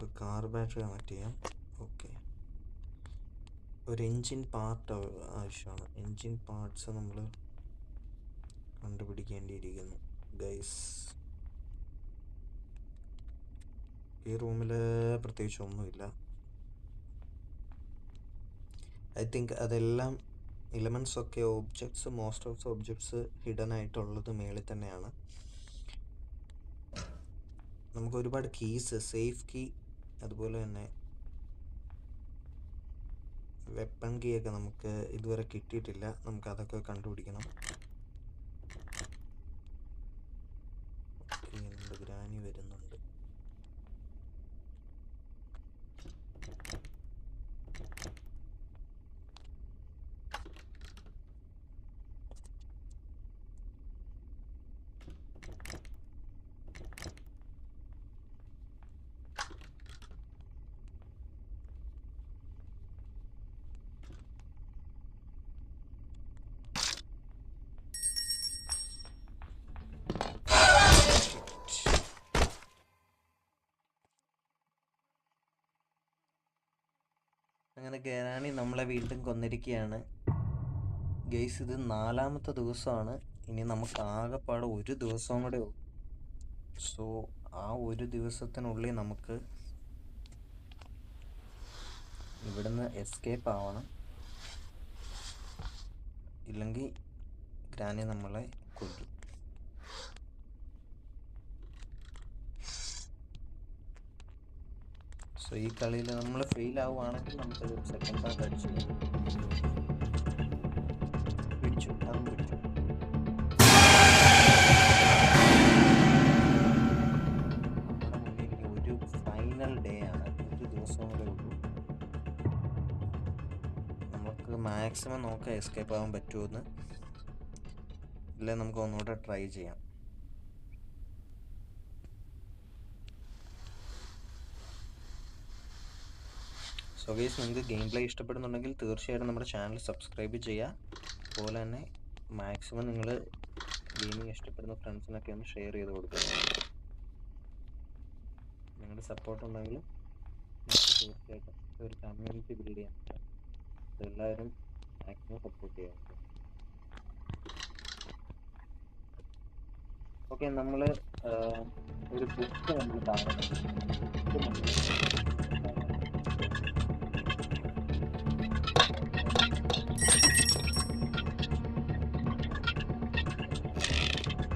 നമുക്ക് car battery connect ചെയ്യാം. Okay ഒരു എൻജിൻ പാർട്ട് ആവശ്യമാണ്. എൻജിൻ പാർട്സ് നമ്മൾ കണ്ടുപിടിക്കേണ്ടിയിരിക്കുന്നു. ഗൈസ് ഈ റൂമിൽ പ്രത്യേകിച്ച് ഒന്നുമില്ല. ഐ തിങ്ക് അതെല്ലാം എലമെന്റ്സ് ഒക്കെ objects most of the objects hidden ആയിട്ടുള്ളത് മേളിൽ തന്നെയാണ്. നമുക്ക് ഒരുപാട് കീസ് സേഫ് കീ അതുപോലെ തന്നെ വെപ്പൺ കീ ഒക്കെ നമുക്ക് ഇതുവരെ കിട്ടിയിട്ടില്ല. നമുക്ക് അതൊക്കെ കണ്ടുപിടിക്കണം ഓക്കെ നമ്മുടെ ഗ്രാനി വരുന്നുണ്ട് അങ്ങനെ ഗരാണി നമ്മളെ വീണ്ടും കൊന്നിരിക്കുകയാണ് ഗെയ്സ് ഇത് നാലാമത്തെ ദിവസമാണ്. ഇനി നമുക്ക് ആകെപ്പാടെ ഒരു ദിവസവും കൂടെ സോ ആ ഒരു ദിവസത്തിനുള്ളിൽ നമുക്ക് ഇവിടുന്ന് എസ്കേപ്പ് ആവണം. ഇല്ലെങ്കിൽ ഗ്രാനി നമ്മളെ കൊല്ലും. സോ ഈ കളിയിൽ നമ്മൾ ഫെയിൽ ആവുകയാണെങ്കിൽ നമുക്ക് സെക്കൻഡ് പാർട്ട് അടിച്ചു പിടിച്ചു. അതും പിടിച്ചു. നമ്മുടെ മുന്നിൽ ഇനി ഒരു ഫൈനൽ ഡേ ആണ്. ഒരു ദിവസം കൂടെ ഉള്ളൂ. നമുക്ക് മാക്സിമം നോക്കാം എസ്കേപ്പ് ആവാൻ പറ്റുമെന്ന് ഇല്ലെങ്കിൽ നമുക്ക് ഒന്നുകൂടെ ട്രൈ ചെയ്യാം. സോ ഗൈസ് നിങ്ങൾക്ക് ഗെയിം പ്ലേ ഇഷ്ടപ്പെടുന്നുണ്ടെങ്കിൽ തീർച്ചയായിട്ടും നമ്മുടെ ചാനൽ സബ്സ്ക്രൈബ് ചെയ്യുക അതുപോലെ തന്നെ മാക്സിമം നിങ്ങൾ ഗെയിമിങ് ഇഷ്ടപ്പെടുന്ന ഫ്രണ്ട്സിനൊക്കെ ഒന്ന് ഷെയർ ചെയ്ത് കൊടുക്കുക. നിങ്ങളുടെ സപ്പോർട്ട് ഉണ്ടെങ്കിൽ തീർച്ചയായിട്ടും ഒരു കമ്മ്യൂണിറ്റി ബിൽഡ് ചെയ്യാൻ പറ്റും എല്ലാവരും മാക്സിമം സപ്പോർട്ട് ചെയ്യാം. ഓക്കെ നമ്മൾ ഒരു ബുക്ക് നമ്മൾ കാണുന്നുണ്ട്